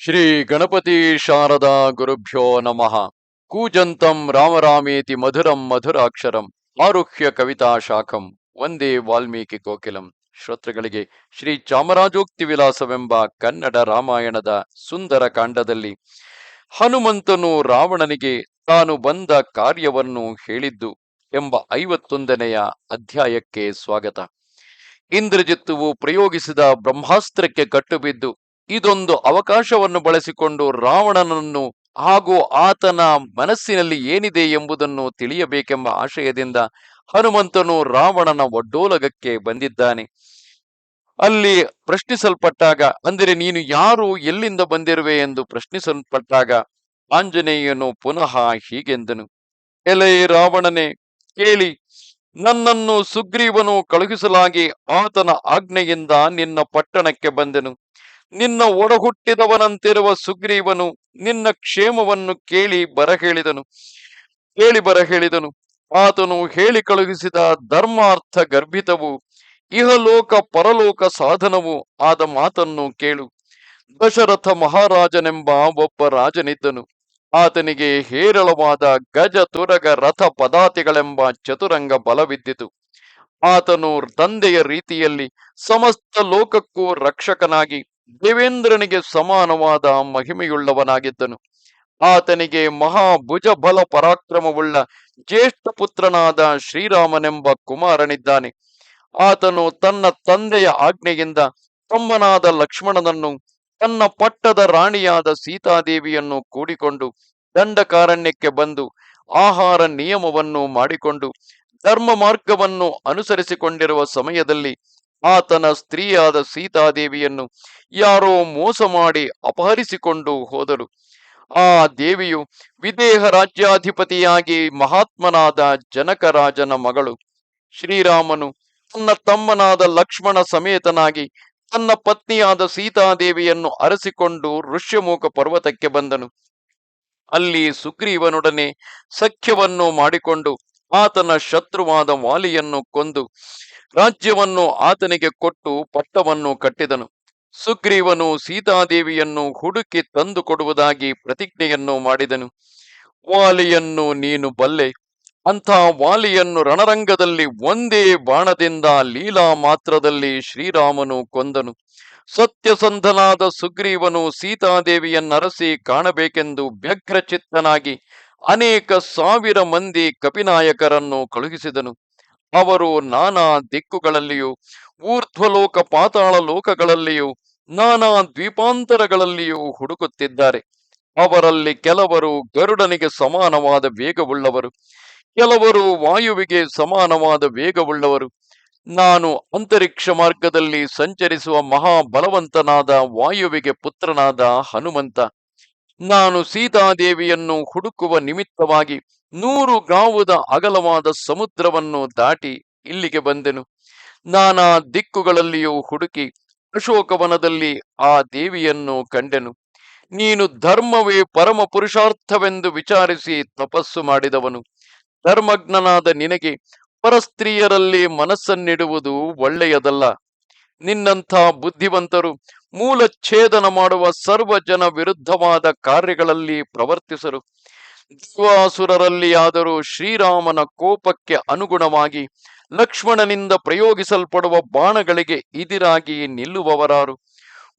ಶ್ರೀ ಗಣಪತಿ ಶಾರದಾ ಗುರುಭ್ಯೋ ನಮಃ. ಕೂಜಂತಂ ರಾಮರಾಮೇತಿ ಮಧುರಂ ಮಧುರಾಕ್ಷರಂ ಆರುಹ್ಯ ಕವಿತಾ ಶಾಖಂ. ಒಂದೇ ವಾಲ್ಮೀಕಿ ಕೋಕಿಲಂ. ಶ್ರೋತೃಗಳಿಗೆ ಶ್ರೀ ಚಾಮರಾಜೋಕ್ತಿ ವಿಲಾಸವೆಂಬ ಕನ್ನಡ ರಾಮಾಯಣದ ಸುಂದರ ಕಾಂಡದಲ್ಲಿ ಹನುಮಂತನು ರಾವಣನಿಗೆ ತಾನು ಬಂದ ಕಾರ್ಯವನ್ನು ಹೇಳಿದ್ದು ಎಂಬ ಐವತ್ತೊಂದನೆಯ ಅಧ್ಯಾಯಕ್ಕೆ ಸ್ವಾಗತ. ಇಂದ್ರಜಿತ್ತುವು ಪ್ರಯೋಗಿಸಿದ ಬ್ರಹ್ಮಾಸ್ತ್ರಕ್ಕೆ ಕಟ್ಟುಬಿದ್ದು ಇದೊಂದು ಅವಕಾಶವನ್ನು ಬಳಸಿಕೊಂಡು ರಾವಣನನ್ನು ಹಾಗೂ ಆತನ ಮನಸ್ಸಿನಲ್ಲಿ ಏನಿದೆ ಎಂಬುದನ್ನು ತಿಳಿಯಬೇಕೆಂಬ ಆಶಯದಿಂದ ಹನುಮಂತನು ರಾವಣನ ಒಡ್ಡೋಲಗಕ್ಕೆ ಬಂದಿದ್ದಾನೆ. ಅಲ್ಲಿ ಪ್ರಶ್ನಿಸಲ್ಪಟ್ಟಾಗ, ಅಂದರೆ ನೀನು ಯಾರು, ಎಲ್ಲಿಂದ ಬಂದಿರುವೆ ಎಂದು ಪ್ರಶ್ನಿಸಲ್ಪಟ್ಟಾಗ ಆಂಜನೇಯನು ಪುನಃ ಹೀಗೆಂದನು. ಎಲೆ ರಾವಣನೇ, ಕೇಳಿ, ನನ್ನನ್ನು ಸುಗ್ರೀವನು ಕಳುಹಿಸಲಾಗಿ ಆತನ ಆಜ್ಞೆಯಿಂದ ನಿನ್ನ ಪಟ್ಟಣಕ್ಕೆ ಬಂದೆನು. ನಿನ್ನ ಒಡಹುಟ್ಟಿದವನಂತಿರುವ ಸುಗ್ರೀವನು ನಿನ್ನ ಕ್ಷೇಮವನ್ನು ಕೇಳಿ ಬರಹೇಳಿದನು. ಕೇಳಿ ಬರಹೇಳಿದನು. ಆತನು ಹೇಳಿ ಕಳುಹಿಸಿದ ಧರ್ಮಾರ್ಥ ಗರ್ಭಿತವು, ಇಹಲೋಕ ಪರಲೋಕ ಸಾಧನವು ಆದ ಮಾತನ್ನು ಕೇಳು. ದಶರಥ ಮಹಾರಾಜನೆಂಬ ಒಬ್ಬ ರಾಜನಿದ್ದನು. ಆತನಿಗೆ ಹೇರಳವಾದ ಗಜ ತುರಗ ರಥ ಪದಾತಿಗಳೆಂಬ ಚತುರಂಗ ಬಲವಿದ್ದಿತು. ಆತನು ತಂದೆಯ ರೀತಿಯಲ್ಲಿ ಸಮಸ್ತ ಲೋಕಕ್ಕೂ ರಕ್ಷಕನಾಗಿ ದೇವೇಂದ್ರನಿಗೆ ಸಮಾನವಾದ ಮಹಿಮೆಯುಳ್ಳವನಾಗಿದ್ದನು. ಆತನಿಗೆ ಮಹಾಭುಜ ಬಲ ಪರಾಕ್ರಮವುಳ್ಳ ಜ್ಯೇಷ್ಠ ಪುತ್ರನಾದ ಶ್ರೀರಾಮನೆಂಬ ಕುಮಾರನಿದ್ದಾನೆ. ಆತನು ತನ್ನ ತಂದೆಯ ಆಜ್ಞೆಯಿಂದ ತಮ್ಮನಾದ ಲಕ್ಷ್ಮಣನನ್ನು, ತನ್ನ ಪಟ್ಟದ ರಾಣಿಯಾದ ಸೀತಾದೇವಿಯನ್ನು ಕೂಡಿಕೊಂಡು ದಂಡಕಾರಣ್ಯಕ್ಕೆ ಬಂದು ಆಹಾರ ನಿಯಮವನ್ನು ಮಾಡಿಕೊಂಡು ಧರ್ಮ ಮಾರ್ಗವನ್ನು ಅನುಸರಿಸಿಕೊಂಡಿರುವ ಸಮಯದಲ್ಲಿ ಆತನ ಸ್ತ್ರೀಯಾದ ಸೀತಾದೇವಿಯನ್ನು ಯಾರೋ ಮೋಸ ಮಾಡಿ ಅಪಹರಿಸಿಕೊಂಡು ಹೋದರು. ಆ ದೇವಿಯು ವಿದೇಹ ರಾಜ್ಯಾಧಿಪತಿಯಾಗಿ ಮಹಾತ್ಮನಾದ ಜನಕರಾಜನ ಮಗಳು. ಶ್ರೀರಾಮನು ತನ್ನ ತಮ್ಮನಾದ ಲಕ್ಷ್ಮಣ ಸಮೇತನಾಗಿ ತನ್ನ ಪತ್ನಿಯಾದ ಸೀತಾದೇವಿಯನ್ನು ಅರಸಿಕೊಂಡು ಋಷ್ಯಮೂಖ ಪರ್ವತಕ್ಕೆ ಬಂದನು. ಅಲ್ಲಿ ಸುಗ್ರೀವನೊಡನೆ ಸಖ್ಯವನ್ನು ಮಾಡಿಕೊಂಡು ಆತನ ಶತ್ರುವಾದ ವಾಲಿಯನ್ನು ಕೊಂದು ರಾಜ್ಯವನ್ನು ಆತನಿಗೆ ಕೊಟ್ಟು ಪಟ್ಟವನ್ನು ಕಟ್ಟಿದನು. ಸುಗ್ರೀವನು ಸೀತಾದೇವಿಯನ್ನು ಹುಡುಕಿ ತಂದು ಕೊಡುವುದಾಗಿ ಪ್ರತಿಜ್ಞೆಯನ್ನು ಮಾಡಿದನು. ವಾಲಿಯನ್ನು ನೀನು ಬಲ್ಲೆ. ಅಂಥ ವಾಲಿಯನ್ನು ರಣರಂಗದಲ್ಲಿ ಒಂದೇ ಬಾಣದಿಂದ ಲೀಲಾ ಮಾತ್ರದಲ್ಲಿ ಶ್ರೀರಾಮನು ಕೊಂದನು. ಸತ್ಯಸಂಧನಾದ ಸುಗ್ರೀವನು ಸೀತಾದೇವಿಯನ್ನರಸಿ ಕಾಣಬೇಕೆಂದು ವ್ಯಗ್ರಚಿತ್ತನಾಗಿ ಅನೇಕ ಸಾವಿರ ಮಂದಿ ಕಪಿನಾಯಕರನ್ನು ಕಳುಹಿಸಿದನು. ಅವರು ನಾನಾ ದಿಕ್ಕುಗಳಲ್ಲಿಯೂ, ಊರ್ಧ್ವಲೋಕ ಪಾತಾಳ ಲೋಕಗಳಲ್ಲಿಯೂ, ನಾನಾ ದ್ವೀಪಾಂತರಗಳಲ್ಲಿಯೂ ಹುಡುಕುತ್ತಿದ್ದಾರೆ. ಅವರಲ್ಲಿ ಕೆಲವರು ಗರುಡನಿಗೆ ಸಮಾನವಾದ ವೇಗವುಳ್ಳವರು, ಕೆಲವರು ವಾಯುವಿಗೆ ಸಮಾನವಾದ ವೇಗವುಳ್ಳವರು. ನಾನು ಅಂತರಿಕ್ಷ ಮಾರ್ಗದಲ್ಲಿ ಸಂಚರಿಸುವ ಮಹಾಬಲವಂತನಾದ ವಾಯುವಿಗೆ ಪುತ್ರನಾದ ಹನುಮಂತ. ನಾನು ಸೀತಾದೇವಿಯನ್ನು ಹುಡುಕುವ ನಿಮಿತ್ತವಾಗಿ ನೂರು ಗಾವುದ ಅಗಲವಾದ ಸಮುದ್ರವನ್ನು ದಾಟಿ ಇಲ್ಲಿಗೆ ಬಂದೆನು. ನಾನಾ ದಿಕ್ಕುಗಳಲ್ಲಿಯೂ ಹುಡುಕಿ ಅಶೋಕವನದಲ್ಲಿ ಆ ದೇವಿಯನ್ನು ಕಂಡೆನು. ನೀನು ಧರ್ಮವೇ ಪರಮ ಪುರುಷಾರ್ಥವೆಂದು ವಿಚಾರಿಸಿ ತಪಸ್ಸು ಮಾಡಿದವನು. ಧರ್ಮಜ್ಞನಾದ ನಿನಗೆ ಪರಸ್ತ್ರೀಯರಲ್ಲಿ ಮನಸ್ಸನ್ನಿಡುವುದು ಒಳ್ಳೆಯದಲ್ಲ. ನಿನ್ನಂಥ ಬುದ್ಧಿವಂತರು ಮೂಲ ಛೇದನ ಮಾಡುವ ಸರ್ವಜನ ವಿರುದ್ಧವಾದ ಕಾರ್ಯಗಳಲ್ಲಿ ಪ್ರವರ್ತಿಸರು. ದೇವಾಸುರರಲ್ಲಿ ಆದರೂ ಶ್ರೀರಾಮನ ಕೋಪಕ್ಕೆ ಅನುಗುಣವಾಗಿ ಲಕ್ಷ್ಮಣನಿಂದ ಪ್ರಯೋಗಿಸಲ್ಪಡುವ ಬಾಣಗಳಿಗೆ ಇದಿರಾಗಿ ನಿಲ್ಲುವವರಾರು.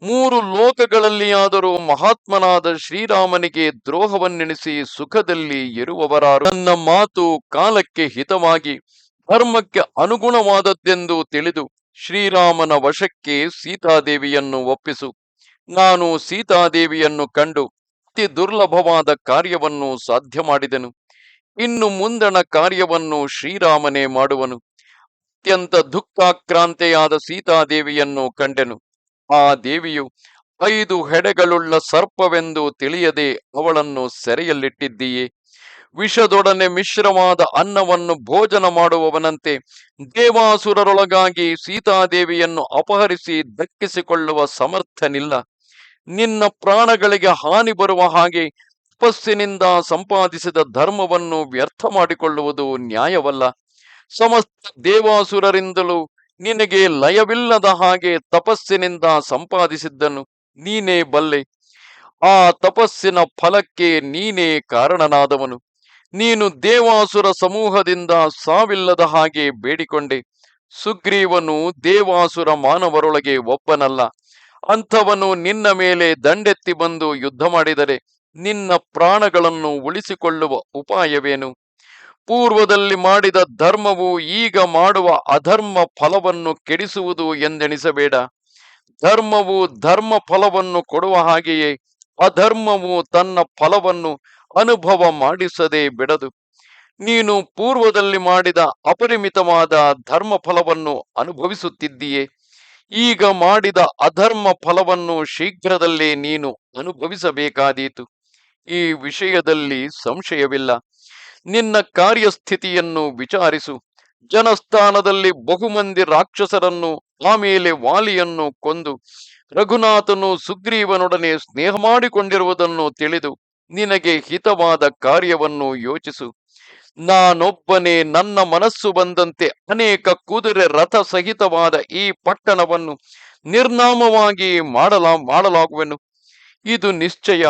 ಮೂರು ಲೋಕಗಳಲ್ಲಿಯಾದರೂ ಮಹಾತ್ಮನಾದ ಶ್ರೀರಾಮನಿಗೆ ದ್ರೋಹವನ್ನೆಣಿಸಿ ಸುಖದಲ್ಲಿ ಇರುವವರಾರು. ನನ್ನ ಮಾತು ಕಾಲಕ್ಕೆ ಹಿತವಾಗಿ ಧರ್ಮಕ್ಕೆ ಅನುಗುಣವಾದದ್ದೆಂದು ತಿಳಿದು ಶ್ರೀರಾಮನ ವಶಕ್ಕೆ ಸೀತಾದೇವಿಯನ್ನು ಒಪ್ಪಿಸು. ನಾನು ಸೀತಾದೇವಿಯನ್ನು ಕಂಡು ಅತಿ ದುರ್ಲಭವಾದ ಕಾರ್ಯವನ್ನು ಸಾಧ್ಯ ಮಾಡಿದನು. ಇನ್ನು ಮುಂದಣ ಕಾರ್ಯವನ್ನು ಶ್ರೀರಾಮನೇ ಮಾಡುವನು. ಅತ್ಯಂತ ದುಃಖಾಕ್ರಾಂತೆಯಾದ ಸೀತಾದೇವಿಯನ್ನು ಕಂಡೆನು. ಆ ದೇವಿಯು ಐದು ಹೆಡೆಗಳುಳ್ಳ ಸರ್ಪವೆಂದು ತಿಳಿಯದೆ ಅವಳನ್ನು ಸೆರೆಯಲ್ಲಿಟ್ಟಿದ್ದೀಯೇ. ವಿಷದೊಡನೆ ಮಿಶ್ರವಾದ ಅನ್ನವನ್ನು ಭೋಜನ ಮಾಡುವವನಂತೆ ದೇವಾಸುರರೊಳಗಾಗಿ ಸೀತಾದೇವಿಯನ್ನು ಅಪಹರಿಸಿ ದಕ್ಕಿಸಿಕೊಳ್ಳುವ ಸಮರ್ಥನಿಲ್ಲ. ನಿನ್ನ ಪ್ರಾಣಗಳಿಗೆ ಹಾನಿ ಬರುವ ಹಾಗೆ ತಪಸ್ಸಿನಿಂದ ಸಂಪಾದಿಸಿದ ಧರ್ಮವನ್ನು ವ್ಯರ್ಥ ಮಾಡಿಕೊಳ್ಳುವುದು ನ್ಯಾಯವಲ್ಲ. ಸಮಸ್ತ ದೇವಾಸುರರಿಂದಲೂ ನಿನಗೆ ಲಯವಿಲ್ಲದ ಹಾಗೆ ತಪಸ್ಸಿನಿಂದ ಸಂಪಾದಿಸಿದ್ದನ್ನು ನೀನೇ ಬಲ್ಲೆ. ಆ ತಪಸ್ಸಿನ ಫಲಕ್ಕೆ ನೀನೇ ಕಾರಣನಾದವನು. ನೀನು ದೇವಾಸುರ ಸಮೂಹದಿಂದ ಸಾವಿಲ್ಲದ ಹಾಗೆ ಬೇಡಿಕೊಂಡೆ. ಸುಗ್ರೀವನು ದೇವಾಸುರ ಮಾನವರೊಳಗೆ ಒಬ್ಬನಲ್ಲ. ಅಂಥವನು ನಿನ್ನ ಮೇಲೆ ದಂಡೆತ್ತಿ ಬಂದು ಯುದ್ಧ ಮಾಡಿದರೆ ನಿನ್ನ ಪ್ರಾಣಗಳನ್ನು ಉಳಿಸಿಕೊಳ್ಳುವ ಉಪಾಯವೇನು? ಪೂರ್ವದಲ್ಲಿ ಮಾಡಿದ ಧರ್ಮವು ಈಗ ಮಾಡುವ ಅಧರ್ಮ ಫಲವನ್ನು ಕೆಡಿಸುವುದು ಎಂದೆಣಿಸಬೇಡ ಧರ್ಮವು ಧರ್ಮ ಫಲವನ್ನು ಕೊಡುವ ಹಾಗೆಯೇ ಅಧರ್ಮವು ತನ್ನ ಫಲವನ್ನು ಅನುಭವ ಮಾಡಿಸದೆ ಬಿಡದು. ನೀನು ಪೂರ್ವದಲ್ಲಿ ಮಾಡಿದ ಅಪರಿಮಿತವಾದ ಧರ್ಮ ಫಲವನ್ನು ಅನುಭವಿಸುತ್ತಿದ್ದೀಯೇ. ಈಗ ಮಾಡಿದ ಅಧರ್ಮ ಫಲವನ್ನು ಶೀಘ್ರದಲ್ಲೇ ನೀನು ಅನುಭವಿಸಬೇಕಾದೀತು. ಈ ವಿಷಯದಲ್ಲಿ ಸಂಶಯವಿಲ್ಲ. ನಿನ್ನ ಕಾರ್ಯಸ್ಥಿತಿಯನ್ನು ವಿಚಾರಿಸು. ಜನಸ್ಥಾನದಲ್ಲಿ ಬಹುಮಂದಿ ರಾಕ್ಷಸರನ್ನು ಆಮೇಲೆ ವಾಲಿಯನ್ನು ಕೊಂದು, ರಘುನಾಥನು ಸುಗ್ರೀವನೊಡನೆ ಸ್ನೇಹ ಮಾಡಿಕೊಂಡಿರುವುದನ್ನು ತಿಳಿದು, ನಿನಗೆ ಹಿತವಾದ ಕಾರ್ಯವನ್ನು ಯೋಚಿಸು. ನಾನೊಬ್ಬನೇ, ನನ್ನ ಮನಸ್ಸು ಬಂದಂತೆ ಅನೇಕ ಕುದುರೆ ರಥ ಸಹಿತವಾದ ಈ ಪಟ್ಟಣವನ್ನು ನಿರ್ನಾಮವಾಗಿ ಮಾಡಲಾ, ಮಾಡಲಾಗುವೆನು. ಇದು ನಿಶ್ಚಯ.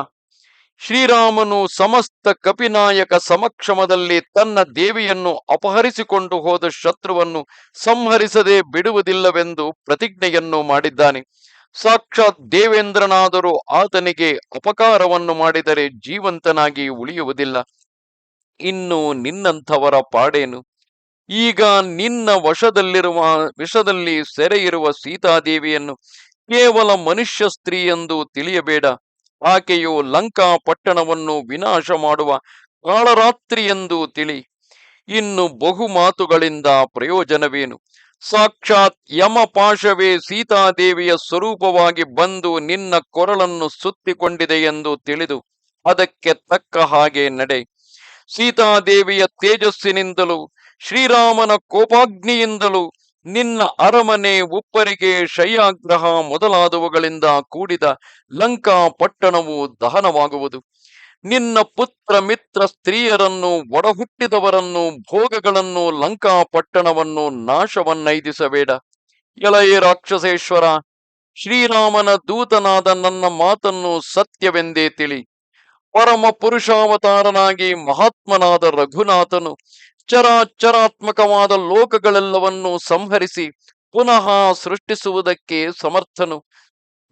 ಶ್ರೀರಾಮನು ಸಮಸ್ತ ಕಪಿನಾಯಕ ಸಮಕ್ಷಮದಲ್ಲಿ ತನ್ನ ದೇವಿಯನ್ನು ಅಪಹರಿಸಿಕೊಂಡು ಹೋದ ಶತ್ರುವನ್ನು ಸಂಹರಿಸದೆ ಬಿಡುವುದಿಲ್ಲವೆಂದು ಪ್ರತಿಜ್ಞೆಯನ್ನು ಮಾಡಿದ್ದಾನೆ. ಸಾಕ್ಷಾತ್ ದೇವೇಂದ್ರನಾದರೂ ಆತನಿಗೆ ಅಪಕಾರವನ್ನು ಮಾಡಿದರೆ ಜೀವಂತನಾಗಿ ಉಳಿಯುವುದಿಲ್ಲ. ಇನ್ನು ನಿನ್ನಂಥವರ ಪಾಡೇನು? ಈಗ ನಿನ್ನ ವಶದಲ್ಲಿರುವ, ವಿಷದಲ್ಲಿ ಇರುವ ಸೀತಾದೇವಿಯನ್ನು ಕೇವಲ ಮನುಷ್ಯ ಸ್ತ್ರೀ ಎಂದು ತಿಳಿಯಬೇಡ. ಆಕೆಯು ಲಂಕಾ ಪಟ್ಟಣವನ್ನು ವಿನಾಶ ಮಾಡುವ ಕಾಳರಾತ್ರಿ ಎಂದು ತಿಳಿ. ಇನ್ನು ಬಹು ಮಾತುಗಳಿಂದ ಪ್ರಯೋಜನವೇನು? ಸಾಕ್ಷಾತ್ ಯಮಪಾಶವೇ ಸೀತಾದೇವಿಯ ಸ್ವರೂಪವಾಗಿ ಬಂದು ನಿನ್ನ ಕೊರಳನ್ನು ಸುತ್ತಿಕೊಂಡಿದೆ ಎಂದು ತಿಳಿದು, ಅದಕ್ಕೆ ತಕ್ಕ ಹಾಗೆ ನಡೆ. ಸೀತಾದೇವಿಯ ತೇಜಸ್ಸಿನಿಂದಲೂ, ಶ್ರೀರಾಮನ ಕೋಪಾಗ್ನಿಯಿಂದಲೂ ನಿನ್ನ ಅರಮನೆ ಉಪ್ಪರಿಗೆ ಶಯ್ಯಾಗ್ರಹ ಮೊದಲಾದವುಗಳಿಂದ ಕೂಡಿದ ಲಂಕಾ ಪಟ್ಟಣವು ದಹನವಾಗುವುದು. ನಿನ್ನ ಪುತ್ರ ಮಿತ್ರ ಸ್ತ್ರೀಯರನ್ನು ಒಡಹುಟ್ಟಿದವರನ್ನು ಭೋಗಗಳನ್ನು ಲಂಕಾ ಪಟ್ಟಣವನ್ನು ನಾಶವನ್ನೈದಿಸಬೇಡ. ಎಳೆಯ ರಾಕ್ಷಸೇಶ್ವರ, ಶ್ರೀರಾಮನ ದೂತನಾದ ನನ್ನ ಮಾತನ್ನು ಸತ್ಯವೆಂದೇ ತಿಳಿ. ಪರಮ ಪುರುಷಾವತಾರನಾಗಿ ಮಹಾತ್ಮನಾದ ರಘುನಾಥನು ಚರಾಚರಾತ್ಮಕವಾದ ಲೋಕಗಳೆಲ್ಲವನ್ನೂ ಸಂಹರಿಸಿ ಪುನಃ ಸೃಷ್ಟಿಸುವುದಕ್ಕೆ ಸಮರ್ಥನು.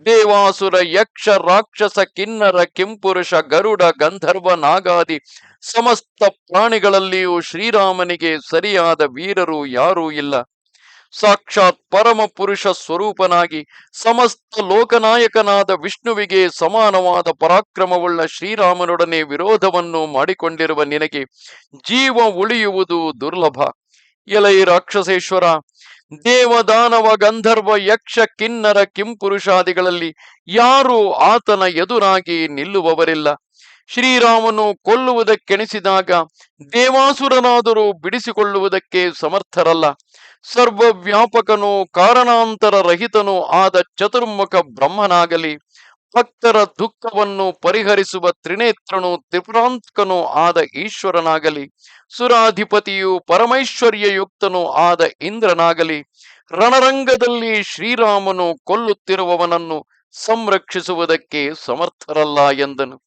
ದೇವಾಸುರ, ಯಕ್ಷ, ರಾಕ್ಷಸ, ಕಿನ್ನರ, ಕಿಂಪುರುಷ, ಗರುಡ, ಗಂಧರ್ವ, ನಾಗಾದಿ ಸಮಸ್ತ ಪ್ರಾಣಿಗಳಲ್ಲಿಯೂ ಶ್ರೀರಾಮನಿಗೆ ಸರಿಯಾದ ವೀರರು ಯಾರೂ ಇಲ್ಲ. ಸಾಕ್ಷಾತ್ ಪರಮ ಪುರುಷ ಸ್ವರೂಪನಾಗಿ ಸಮಸ್ತ ಲೋಕನಾಯಕನಾದ ವಿಷ್ಣುವಿಗೆ ಸಮಾನವಾದ ಪರಾಕ್ರಮವುಳ್ಳ ಶ್ರೀರಾಮನೊಡನೆ ವಿರೋಧವನ್ನು ಮಾಡಿಕೊಂಡಿರುವ ನಿನಗೆ ಜೀವ ಉಳಿಯುವುದು ದುರ್ಲಭ. ಎಲೈ ರಾಕ್ಷಸೇಶ್ವರ, ದೇವದಾನವ ಗಂಧರ್ವ ಯಕ್ಷ ಕಿನ್ನರ ಕಿಂಪುರುಷಾದಿಗಳಲ್ಲಿ ಯಾರೂ ಆತನ ಎದುರಾಗಿ ನಿಲ್ಲುವವರಿಲ್ಲ. ಶ್ರೀರಾಮನು ಕೊಲ್ಲುವುದಕ್ಕೆಣಿಸಿದಾಗ ದೇವಾಸುರನಾದರೂ ಬಿಡಿಸಿಕೊಳ್ಳುವುದಕ್ಕೆ ಸಮರ್ಥರಲ್ಲ. ಸರ್ವವ್ಯಾಪಕನು ಕಾರಣಾಂತರ ರಹಿತನೂ ಆದ ಚತುರ್ಮುಖ ಬ್ರಹ್ಮನಾಗಲಿ, ಭಕ್ತರ ದುಃಖವನ್ನು ಪರಿಹರಿಸುವ ತ್ರಿನೇತ್ರನು ತ್ರಿಪುರಾಂತಕನೂ ಆದ ಈಶ್ವರನಾಗಲಿ, ಸುರಾಧಿಪತಿಯು ಪರಮೈಶ್ವರ್ಯಯುಕ್ತನೂ ಆದ ಇಂದ್ರನಾಗಲಿ, ರಣರಂಗದಲ್ಲಿ ಶ್ರೀರಾಮನು ಕೊಲ್ಲುತ್ತಿರುವವನನ್ನು ಸಂರಕ್ಷಿಸುವುದಕ್ಕೆ ಸಮರ್ಥರಲ್ಲ ಎಂದನು.